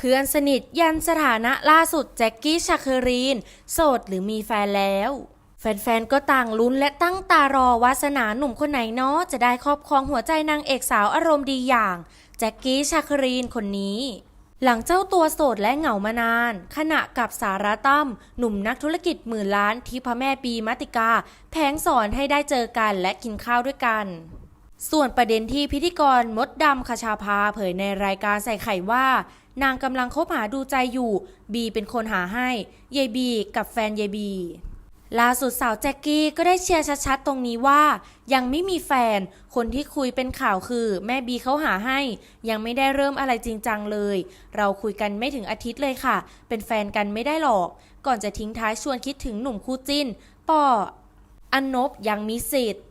เพื่อนสนิทยันสถานะล่าสุดแจ็คกี้ชาครีน โสดหรือมีแฟนแล้ว แฟนๆ ก็ต่างลุ้นและตั้งตารอวาสนาหนุ่มคนไหนเนาะจะได้ครอบครองหัวใจนางเอกสาวอารมณ์ดีอย่าง แจ็คกี้ชาครีนคนนี้ หลังเจ้าตัวโสดและเหงามานาน ขณะกับสาระตั้มหนุ่มนักธุรกิจหมื่นล้านที่พระแม่ปีมัติกา แผงสอนให้ได้เจอกันและกินข้าวด้วยกัน ส่วนประเด็นที่พิธีกรมดดำคชาภาเผยในรายการใส่ไข่ว่า นางกำลังคบหาดูใจอยู่ บีเป็นคนหาให้ยายบี กับแฟนยายบีล่าสุดสาวแจ็กกี้ก็ได้เชียร์ชัดๆตรงนี้ว่า ยังไม่มีแฟน คนที่คุยเป็นข่าวคือ แม่บีเขาหาให้ ยังไม่ได้เริ่มอะไรจริงจังเลย เราคุยกันไม่ถึงอาทิตย์เลยค่ะ เป็นแฟนกันไม่ได้หรอก ก่อนจะทิ้งท้ายชวนคิดถึงหนุ่มคู่จิ้น ป่อ อันนบยังมีสิทธิ์